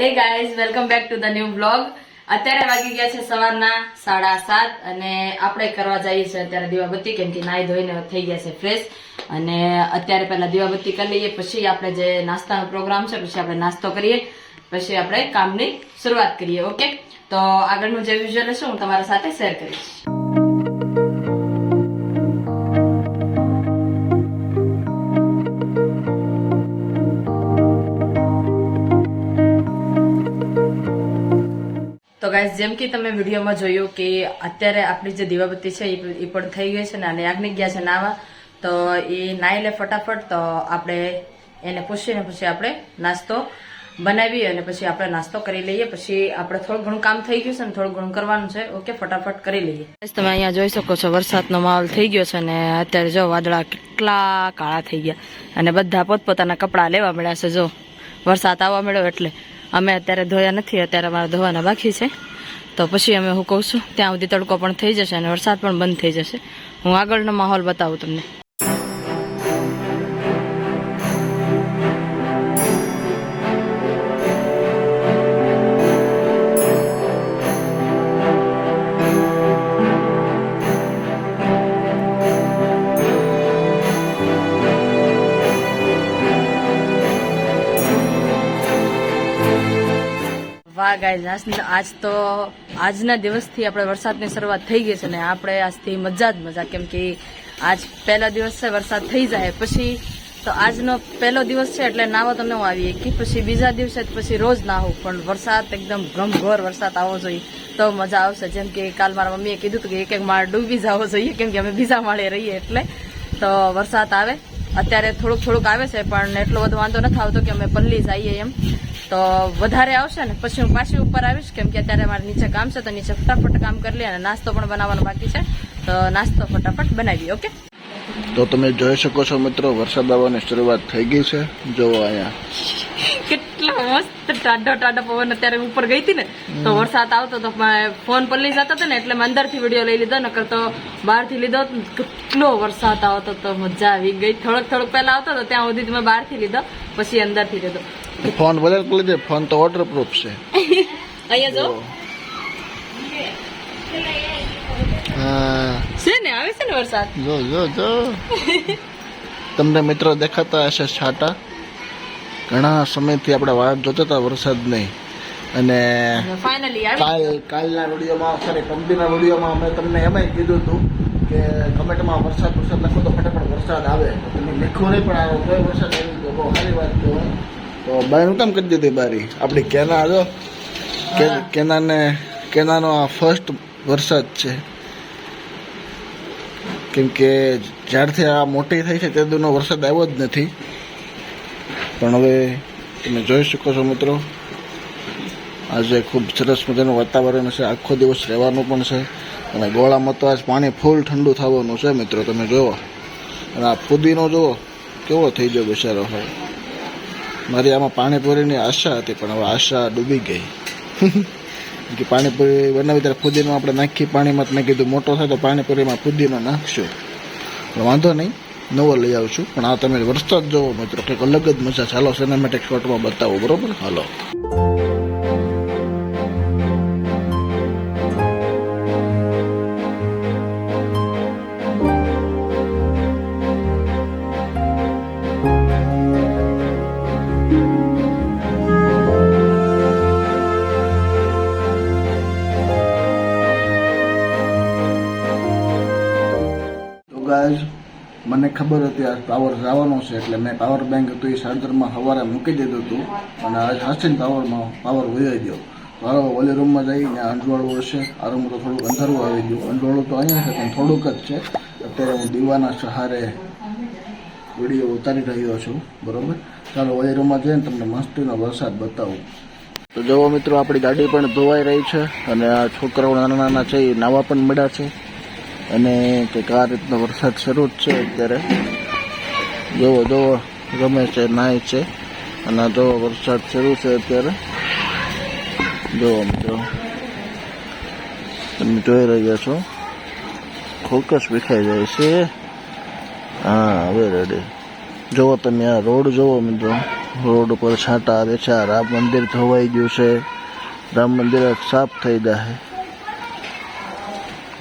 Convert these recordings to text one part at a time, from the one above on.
Hey guys welcome back to the new blog અત્યારે વાગી ગયા છે સવારના સાડા સાત અને આપણે કરવા જઈએ છીએ અત્યારે દીવાબત્તી, કેમ કે નાહી ધોઈને થઈ ગયા છે ફ્રેશ અને અત્યારે પહેલા દીવાબત્તી કરી લઈએ, પછી આપણે જે નાસ્તાનો પ્રોગ્રામ છે, પછી આપણે નાસ્તો કરીએ, પછી આપણે કામની શરૂઆત કરીએ ઓકે તો આગળનું જે વિઝ્યુઅલ હશે, હું તમારા સાથે શેર કરીશ. તો ગાઈઝ જેમ કે તમે વિડીયોમાં જોયું કે અત્યારે આપણી જે દીવાબત્તી છે એ પણ થઈ ગઈ છે ને અને આગની ગયા છે નાવા, તો એ નાહી લે ફટાફટ, તો આપણે એને પૂછીને પછી આપણે નાસ્તો બનાવી અને પછી આપણે નાસ્તો કરી લઈએ. પછી આપણે થોડું ઘણું કામ થઈ ગયું છે ને થોડું ઘણું કરવાનું છે. ઓકે, ફટાફટ કરી લઈએ. તમે અહીંયા જોઈ શકો છો, વરસાદનો માહોલ થઈ ગયો છે અને અત્યારે જો વાદળા કેટલા કાળા થઈ ગયા. અને બધા પોતપોતાના કપડાં લેવા મળ્યા છે, જો વરસાદ આવવા મળ્યો એટલે. અમે અત્યારે ધોયા નથી, અત્યારે અમારે ધોવાના બાકી છે. તો પછી અમે હું કહું છું, ત્યાં સુધી તડકો પણ થઈ જશે અને વરસાદ પણ બંધ થઈ જશે. હું આગળનો માહોલ બતાવું તમને. વાહ ગાઈઝ આજ તો આજના દિવસથી આપણે વરસાદની શરૂઆત થઈ ગઈ છે ને આપણે આજથી મજા જ મજા, કેમ કે આજ પહેલા દિવસ છે, વરસાદ થઈ જાય. પછી તો આજનો પહેલો દિવસ છે, એટલે નાવા તો ન આવીએ કે પછી બીજા દિવસે પછી રોજ નાહું, પણ વરસાદ એકદમ ગમઘોર વરસાદ આવવો જોઈએ, તો મજા આવશે. જેમ કે કાલ મારા મમ્મીએ કીધું હતું કે એક એક માળ ડૂબી જવો જોઈએ, કેમ કે અમે બીજા માળે રહીએ એટલે તો વરસાદ આવે. અત્યારે થોડુંક થોડુંક આવે છે, પણ એટલો બધો વાંધો નથી આવતો કે અમે પલ્લી જઈએ એમ. તો વધારે આવશે ને, પછી હું પાછી ઉપર આવીશ, કેમ કે અત્યારે મારે નીચે કામ છે, તો નીચે ફટાફટ કામ કરી લઈએ અને નાસ્તો પણ બનાવવાનો બાકી છે. તો નાસ્તો ફટાફટ બનાવીએ, ઓકે? તો તમે જોઈ શકો છો મિત્રો વરસાદ આવવાની શરૂઆત થઈ ગઈ છે. જોવો અહીંયા કેટલો મસ્ત ટાઢો ટાઢો પવન અત્યારે ઉપર ગઈ હતી ને તો વરસાદ આવતો તો ફોન પલ્લી જતો હતો ને એટલે મેં અંદરથી વીડિયો લઈ લીધો નકર તો બહારથી લીધો ને કેટલો વરસાદ આવતો તો મજા આવી ગઈ. થોડોક થોડોક પહેલા આવતો હતો ત્યાં સુધી મેં બહારથી લીધો પછી અંદરથી લીધો. ફોન વધારે કરી લેજે ફોન તો વોટરપ્રૂફ છે. અહીંયા જો. છે ને? આવે છે ને વરસાદ? જો જો જો. તમને મિત્રો દેખાતા હશે છાટા. ઘણા સમયથી આપણે વાટ જોતા હતા વરસાદ નહીં અને ફાઇનલી કાલ કાલના વિડીયોમાં સોરી કંપનીના વિડીયોમાં અમે તમને એમાં કીધું હતું કે કમેન્ટમાં વરસાદ વરસાદ લખો તો ફટાફટ વરસાદ આવે. તમે લખ્યો નહીં પણ આવે કોઈ વરસાદ આવી ગયો બહુ સારી વાત કહેવાય. તો બાયનું કામ કરી દીધી બારી? આપણી કેના જો કેનાને કેનાનો આ ફર્સ્ટ વરસાદ છે. કેમ કે જ્યારથી આ મોટી થઈ છે તે દૂરનો વરસાદ આવ્યો જ નથી. પણ હવે તમે જોઈ શકો છો મિત્રો, આજે ખૂબ સરસ મજાનું વાતાવરણ છે. આખો દિવસ રહેવાનું પણ છે. અને ગોળામાં તો આજ પાણી ફૂલ ઠંડુ થવાનું છે મિત્રો, તમે જુઓ. અને આ ફુદીનો જુઓ, કેવો થઈ ગયો બિચારો હોય મારી આમાં પાણીપુરીની આશા હતી, પણ હવે આશા ડૂબી ગઈ. કે પાણીપુરી બનાવી ત્યારે ફુદીનો આપણે નાખી, પાણીમાં મેં કીધું મોટો થાય તો પાણીપુરીમાં ફુદીનો નાખશું. વાંધો નહીં, નવો લઈ આવશું પણ આ તમે વરસાદ જોવો મિત્રો, કંઈક અલગ જ મજા ચાલો સિનેમેટિક શોટમાં બતાવો, બરોબર? હાલો. ખબર પાવર જવાનો છે, એટલે મેં પાવર બેંક હતું એ ચાર્જરમાં સવારે મૂકી દીધું હતું અને આજ હાસીન પાવરમાં પાવર વહી ગયો. તો હાલો, ઓલી રૂમમાં જઈ ત્યાં અંજવાળું હશે. આ રૂમ તો થોડુંક અંધારું આવી ગયું. અંજવાળું તો અહીંયા છે, પણ થોડુંક જ છે. અત્યારે હું દીવાના સહારે વીડિયો ઉતારી રહ્યો છું. બરોબર? ચાલો, ઓલી રૂમમાં જઈને તમને મસ્તીનો વરસાદ બતાવું. તો જુઓ મિત્રો, આપણી ગાડી પણ ધોવાઈ રહી છે અને આ છોકરાઓ નાના નાના છે, એ નાવા પણ મળ્યા છે. અને કંઈક આ રીતનો વરસાદ શરૂ જ છે અત્યારે. જોવો જોવો ગમે છે, નાય છે. અને જોવો વરસાદ શરૂ છે અત્યારે. જોવો મિત્રો. તમે જોઈ રહ્યા છો. ફોકસ વિખાઈ જાય છે. હા, હવે રેડી જોવો તમે આ રોડ જોવો મિત્રો. રોડ ઉપર છાંટા આવે છે. આ રામ મંદિર ધોવાઈ ગયું છે. રામ મંદિર સાફ થઈ જાય.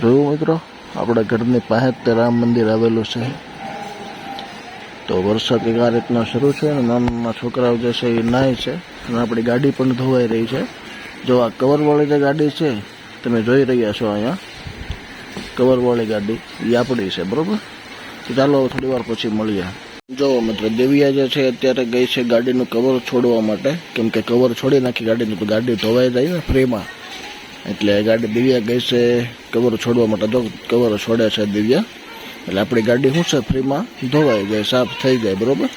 જોયું મિત્રો? આપણા ઘરની પાસે તે રામ મંદિર આવેલું છે. તો વરસાદ કંઈક આ રીતના શરૂ છે અને નાના છોકરાઓ જે છે એ નાય છે અને આપણી ગાડી પણ ધોવાઈ રહી છે. જો આ કવરવાળી જે ગાડી છે, તમે જોઈ રહ્યા છો અહીંયા. કવરવાળી ગાડી એ આપણી છે, બરાબર? તો ચાલો થોડી વાર પછી મળીએ. જો મિત્ર, દેવિયા જે છે અત્યારે ગઈ છે ગાડીનું કવર છોડવા માટે. કેમ કે કવર છોડી નાખી ગાડીનું, તો ગાડી ધોવાઈ જાય ને ફ્રીમાં. એટલે ગાડી દિવ્યા ગઈ છે કવર છોડવા માટે. જો કવર છોડે છે દિવ્યા. એટલે આપણી ગાડી શું છે? ફ્રીમાં ધોવાઈ જાય, સાફ થઈ જાય, બરાબર?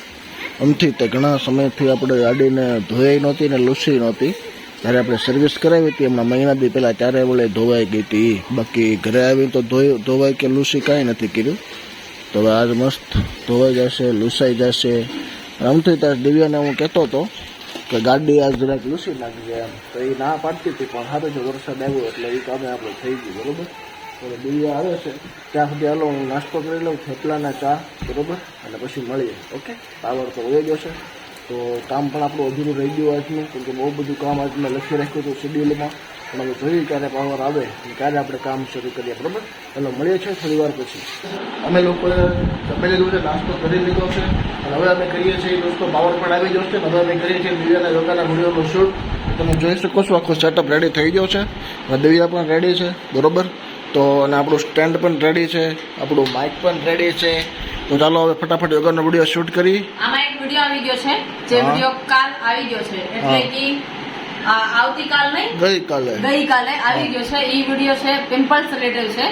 આમથી તે ઘણા સમયથી આપણે ગાડીને ધોઈ નહોતી ને લૂસી નહોતી. જ્યારે આપણે સર્વિસ કરાવી હતી, હમણાં મહિના બી પહેલાં ત્યારે વળે ધોવાઈ ગઈ હતી. બાકી ઘરે આવીને તો ધોઈ, ધોવાઈ કે લૂસી કાંઈ નથી કર્યું. તો હવે આજ મસ્ત ધોવાઈ જશે, લૂસાઈ જશે. આમથી ત્યાં દિવ્યાને હું કહેતો હતો કે ગાડી આજ જરાક લૂસી નાખજે એમ. તો એ ના પાડતી હતી, પણ હારે જો વરસાદ આવ્યો એટલે એ કામે આપણે થઈ ગયું, બરોબર? હવે દિવ્યા આવે છે, ત્યાં સુધી હાલો હું નાસ્તો કરી લઉં, થેપલાના ચા, બરોબર? અને પછી મળીએ, ઓકે? પાવર તો વહી જશે. તો કામ પણ આપણું અધૂરું રહી ગયું આજનું, કેમ કે બહુ બધું કામ આજ મેં લખી રાખ્યું હતું શેડ્યુલમાં પણ હવે જોઈએ ક્યારે પાવર આવે અને ક્યારે આપણે કામ શરૂ કરીએ, બરોબર? એટલે મળીએ છીએ થોડી વાર પછી. અમે લોકોએ લીધું છે નાસ્તો કરી લીધો છે. અને હવે અમે કરીએ છીએ, દોસ્તો, પાવર પણ આવી જશે હવે અમે કરીએ છીએ, દિવ્યાના યોગાના વિડીયોનું શૂટ તમે જોઈ શકો છો, આખો સેટઅપ રેડી થઈ ગયો છે. દિવ્યા પણ રેડી છે, બરોબર? તો અને આપણું સ્ટેન્ડ પણ રેડી છે આપણું માઇક પણ રેડી છે. તો ચાલો હવે ફટાફટ યોગાનો વીડિયો શૂટ કરી. આમાં એક વીડિયો આવી ગયો છે જે વીડિયો કાલ આવી ગયો છે. એટલે. કે આવતીકાલ નહીં? ગઈકાલે. ગઈકાલે આવી ગયો છે. એ વીડિયો છે પિમ્પલ્સ રિલેટેડ છે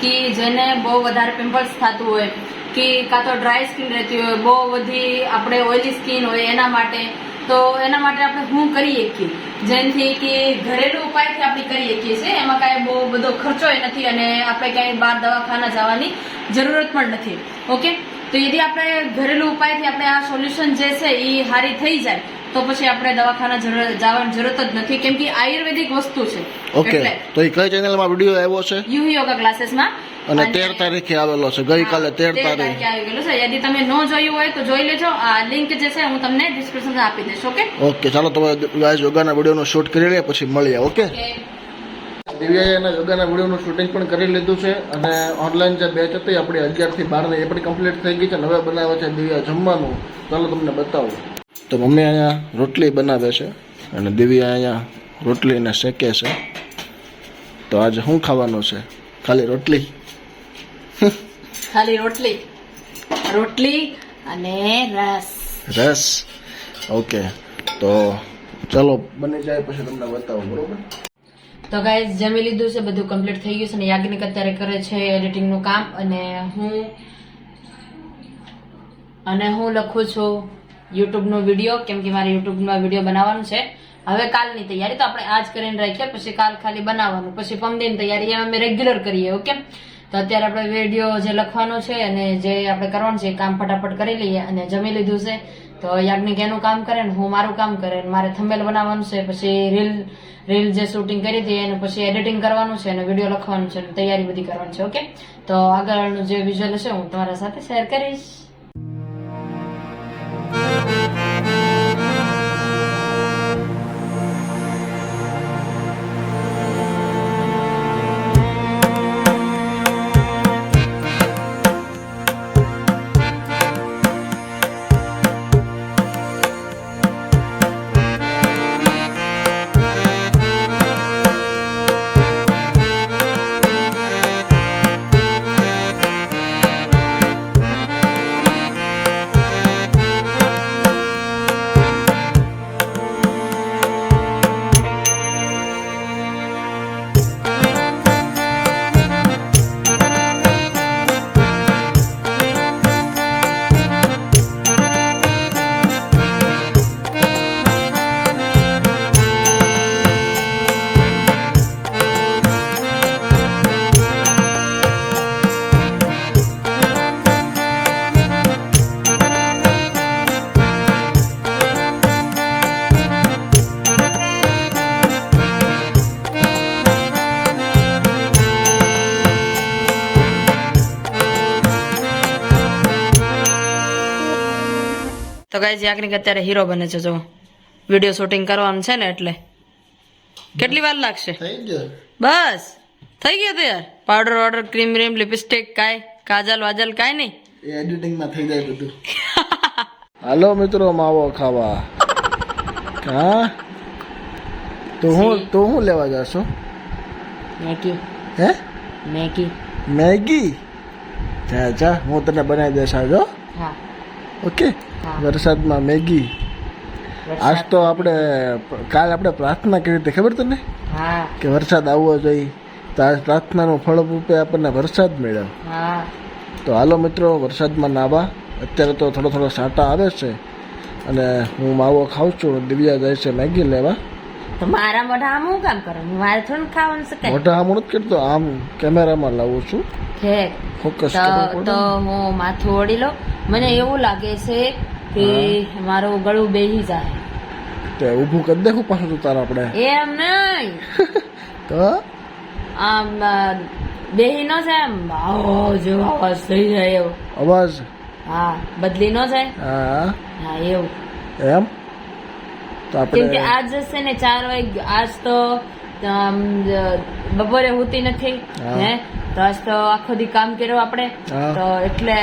કે જેને બહુ વધારે પિમ્પલ્સ થતું હોય કે કાં તો ડ્રાય સ્કિન રહેતી હોય બહુ બધી આપણે ઓઇલી સ્કિન હોય એના માટે. તો એના માટે આપણે શું કરી શકીએ જેનાથી કે ઘરેલું ઉપાયથી આપણે કરી શકીએ છીએ. એમાં કાંઈ બહુ બધો ખર્ચો નથી અને આપણે ક્યાંય બહાર દવાખાના જવાની જરૂરત પણ નથી. ઓકે? તો યદી આપણે ઘરેલું ઉપાયથી આપણે આ સોલ્યુશન જે છે એ સારી થઈ જાય તો પછી આપણે દવાખાના જવાની જરૂરત જ નથી કેમ કે આયુર્વેદિક વસ્તુ છે. ઓકે તો એ કઈ ચેનલમાં વીડિયો આવ્યો છે? યુ યોગા ક્લાસીસમાં. અને તેર તારીખે આવેલો છે ગઈકાલે તેર તારીખ. આવેલો છે. યદી તમે ન જોયું હોય તો જોઈ લેજો. આ લિંક જે છે હું તમને ડિસ્ક્રિપ્શનમાં આપી દઈશ ઓકે? ઓકે ચાલો તમે ગાઈઝ યોગાના વિડીયોનું શૂટ કરી લઈએ પછી મળીએ ઓકે? દિવ્યાએ એના યોગાના વિડીયોનું શૂટિંગ પણ કરી લીધું છે અને ઓનલાઈન જે બેચ હતી આપણી અગિયારથી બારની એ પણ કમ્પ્લીટ થઈ ગઈ છે નવે બનાવે છે દિવ્યા જમવાનું. ચાલો તમને બતાવું. તો મમ્મી અહીંયા રોટલી બનાવે છે અને દિવ્યા અહીંયા રોટલીને શેકે છે. તો આજે શું ખાવાનું છે? ખાલી રોટલી? ખાલી રોટલી. રોટલી અને રસ. રસ? ઓકે તો ચાલો બની જાય પછી તમને બતાવું બરોબર? તો ગાઈઝ જમી લીધું છે બધું કમ્પ્લીટ થઈ ગયું છે અને યાજ્ઞિક અત્યારે કરે છે એડિટિંગનું કામ અને હું અને હું લખું છું યુટ્યુબનો વીડિયો, કેમ કે મારે યુટ્યુબમાં વીડિયો બનાવવાનું છે. હવે કાલની તૈયારી તો આપણે આજ કરીને રાખીએ પછી કાલ ખાલી બનાવવાનું, પછી પમદીની તૈયારી, એમ અમે રેગ્યુલર કરીએ, ઓકે? તો અત્યારે આપણે વીડિયો જે લખવાનો છે અને જે આપણે કરવાનું છે એ કામ ફટાફટ કરી લઈએ અને જમી લીધું છે. તો યાજ્ઞિક એનું કામ કરે ને હું મારું કામ કરે ને મારે થંબેલ બનાવવાનું છે, પછી રીલ રીલ જે શૂટિંગ કરી હતી એનું પછી એડિટિંગ કરવાનું છે અને વીડિયો લખવાનું છે તૈયારી બધી કરવાની છે, ઓકે? તો આગળનું જે વિઝ્યુઅલ છે હું તમારા સાથે શેર કરીશ. ગાઈઝ યાકનિક અત્યારે હીરો બને છે જો. વીડિયો શૂટિંગ કરવાનું છે ને એટલે. કેટલી વાર લાગશે? બસ. થઈ ગયો તૈયાર. પાવડર વાવડર ક્રીમ વ્રીમ લિપસ્ટિક કાય કાજલ વાજલ કાંઈ નહીં? એડિટિંગમાં થઈ જાય બધું. હાલો મિત્રો માવો ખાવા. હા? તો હું તો હું લેવા જાશો? મેગી હે? મેગી મેગી જા જા હું તને બનાવી દેશ આવજો હા. ઓકે. વરસાદમાં મેગી. આજ તો આપણે કાલ આપણે પ્રાર્થના કરી હતી ખબર તને? કે વરસાદ આવવો જોઈએ. તો આજ પ્રાર્થનાનું ફળ રૂપે આપણને વરસાદ મળ્યો. તો હાલો મિત્રો વરસાદમાં નાવા અત્યારે તો થોડો થોડો સાટા આવે છે. અને હું માવો ખાઉં છું દિવ્યા જાય છે મેગી લેવા. મારા મોઢા આમ હું કામ કરો? મારે થોડું ખાવાનું શકાય મોઢા આમ નથી કરતો આમ કેમેરામાં લાવું છું. ફોકસ તો હું માથું ઓળી લો મને એવું લાગે છે કે મારો ગળું બેહી જાય. તે ઊભું કરી દેખું પાછું તારા આપણે. એમ નહીં. તો? આમ બેહી નો છે એમ. આવો જેવો અવાજ થઈ જાય એવો. અવાજ? હા બદલી નો છે હા. હા એવું. એમ? તો કેમ કે આપણે આજ જશે ને ચાર વાગે આજ તો બપોરે હોતી નથી હે. તો આજ તો આખો દી કામ કર્યો આપણે. તો એટલે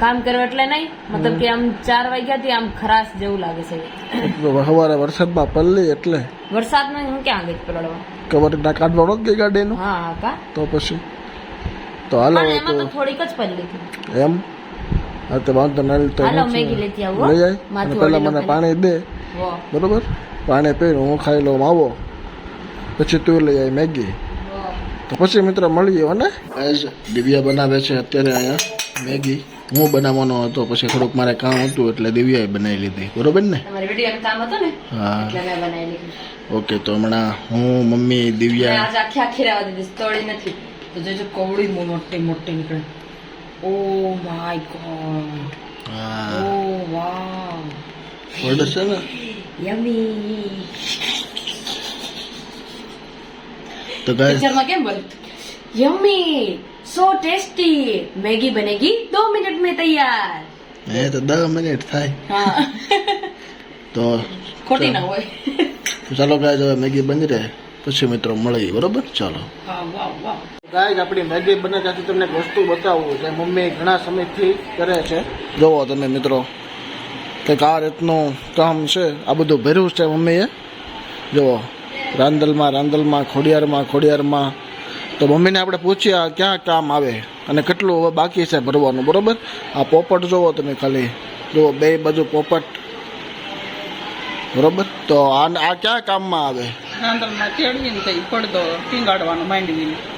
કામ કર્યો એટલે નહીં મતલબ કે આમ ચાર વાગ્યાથી આમ ખરાશ જેવું લાગે છે. સવારે વરસાદમાં પલ્લી એટલે. વરસાદમાં હું ક્યાં ગઈ પલળવા? કવર ના કાઢવાનો ગઈ ગાડીનું? હા કા? તો પછી? તો હાલો એમાં તો થોડીક જ પલ્લી હતી. એમ? હા તો વાંધો ના તો હાલો, મેગી લેતી આવો લઈ માથું પહેલા મને પાણી દે. બરોબર? પાણી પીને હું ખાઈ લઉં માવો પછી તું લઈ આવી મેગી. તો પછી મિત્ર મળીએ ને? આજ દિવ્યા બનાવે છે અત્યારે અહીંયા મેગી. હું બનાવવાનો હતો પછી થોડુંક મારે કામ હતું એટલે દિવ્યાએ બનાવી લીધી. બરોબર ને? હા. ઓકે તો હમણાં હું મમ્મી દિવ્યા આજે આખી આખી રહેવા દીધી તળી નથી. તો જોજો બહુ મોટી મોટી નીકળે. Oh my God. હા. ઓ વાવ. ઓર્ડર છે ને? યમી. તો ગાઈસ પિક્ચરમાં કેમ બોલ? યમી. સો ટેસ્ટી મેગી બનેગી દો મિનિટ મેં તૈયાર એ તો દસ મિનિટ થાય હા તો ખોટી ના હોય ચાલો ગાય હવે મેગી બની રહે પછી મિત્રો મળીએ બરોબર ચાલો ગાય આપણી મેગી બને ત્યાંથી તમને વસ્તુ બતાવું જે મમ્મી ઘણા સમયથી કરે છે જોવો તમે મિત્રો કંઈક આ રીતનું કામ છે આ બધું ભર્યું છે મમ્મીએ. જુઓ રાંદલમાં રાંદલમાં ખોડિયારમાં ખોડિયારમાં તો મમ્મીને આપણે પૂછીએ આ ક્યાં કામ આવે અને કેટલું હવે બાકી છે ભરવાનું બરોબર? આ પોપટ જોવો તમે ખાલી. જુઓ બે બાજુ પોપટ. બરોબર? તો આ આ ક્યાં કામમાં આવે?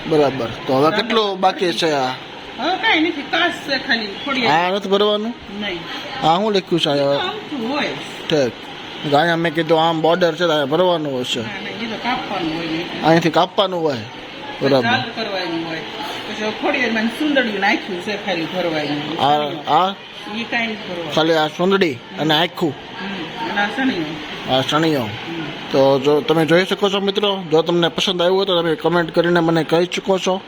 બરાબર. તો હવે કેટલું બાકી છે આ? હા નથી ભરવાનું? હા હું લખ્યું છે ઠીક. અહીંયા મેં કીધું આમ બોર્ડર છે ભરવાનું હશે ના, કાપવાનું હોય. બરાબર. કરવાનું હોય. પછી ખોડિયારમાં સુંદડિયું નાખ્યું છે ખાલી ભરવાનું. આ આ? એ કાંઈ ભરવાનું. ખાલી આ સુંદડી અને આખું? આ હમ. તો જો તમે જોઈ શકો છો મિત્રો જો તમને પસંદ આવ્યું હોય તો તમે કમેન્ટ કરીને મને કહી શકો છો.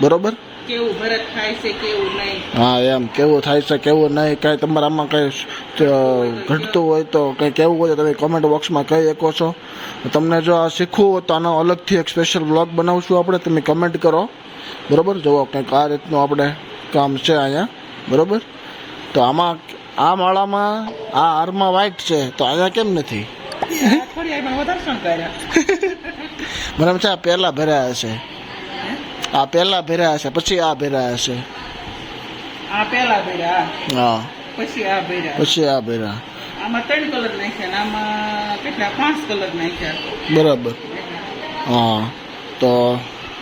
બરોબર? કેવું ભરત થાય છે કેવું નહીં? હા એમ. કેવું થાય છે કેવું નહીં કાંઈ તમારામાં કંઈ ઘટતું હોય તો કંઈ કેવું હોય તો તમે કોમેન્ટ બોક્સમાં કહી શકો છો. તમને જો આ શીખવું હોય તો આનો અલગથી એક સ્પેશિયલ બ્લોગ બનાવશું આપણે. તમે કમેન્ટ કરો. બરોબર? જુઓ કંઈક આ રીતનું આપણે કામ છે અહીંયા. બરોબર? તો આમાં આ માળામાં આ હારમાં વ્હાઈટ છે. તો અહીંયા કેમ નથી? મને એમ છે પહેલાં ભર્યા હશે. આ પહેલાં ભેરા હશે પછી આ ભેરા હશે. આ પહેલા ભેરા હા. પછી આ ભેરા પછી આ ભેરા આમાં ત્રણ કલર નાખ્યા આમાં કેટલા? પાંચ કલર નાખ્યા. બરાબર. હા. તો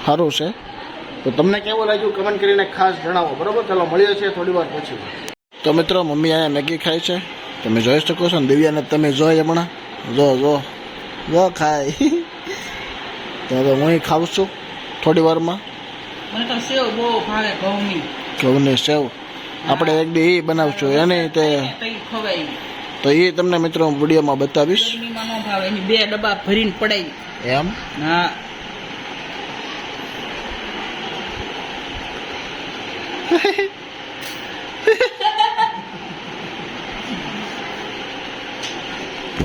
સારું છે. તો તમને કેવું લાગ્યું? કમેન્ટ કરીને ખાસ જણાવો. બરાબર? ચાલો મળીએ છીએ થોડી વાર પછી. તો મિત્રો મમ્મી અહીંયા મેગી ખાય છે. તમે જોઈ શકો છો ને દિવ્યાને તમે જોઈ હમણાં. જો જો. જો ખાય. તો હું ખાઉં છું થોડી વારમાં. મને તો સેવ બહુ ભાવે ઘઉંની. ઘઉંની સેવ? આપણે એક દી એ બનાવશું. એને તે ખવાય. તો એ તમને મિત્રો હું વિડીયોમાં બતાવીશ. ગરમીમાં ન ભાવે એની બે ડબ્બા ભરીને પડાય. એમ? હા.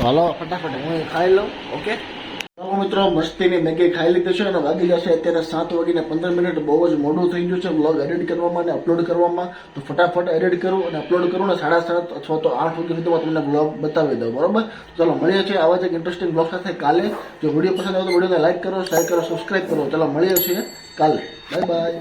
હાલો ફટાફટ હું ખાઈ લઉં ઓકે? ચાલો મિત્રો, મસ્તીની મેગી ખાઈ લીધી છે અને વાગી જશે અત્યારે સાત વાગીને પંદર મિનિટ. બહુ જ મોડું થઈ ગયું છે બ્લોગ એડિટ કરવામાં અને અપલોડ કરવામાં. તો ફટાફટ એડિટ કરું અને અપલોડ કરું ને સાડા સાત અથવા તો આઠ વાગ્યા સુધીમાં તમને બ્લોગ બતાવી દઉં, બરોબર? ચાલો, મળીએ છીએ આવા જ એક ઇન્ટરેસ્ટિંગ બ્લોગ સાથે કાલે. જો વીડિયો પસંદ આવે તો વિડીયોને લાઈક કરો શેર કરો સબસ્ક્રાઈબ કરો. ચાલો, મળીએ છીએ કાલે. Bye bye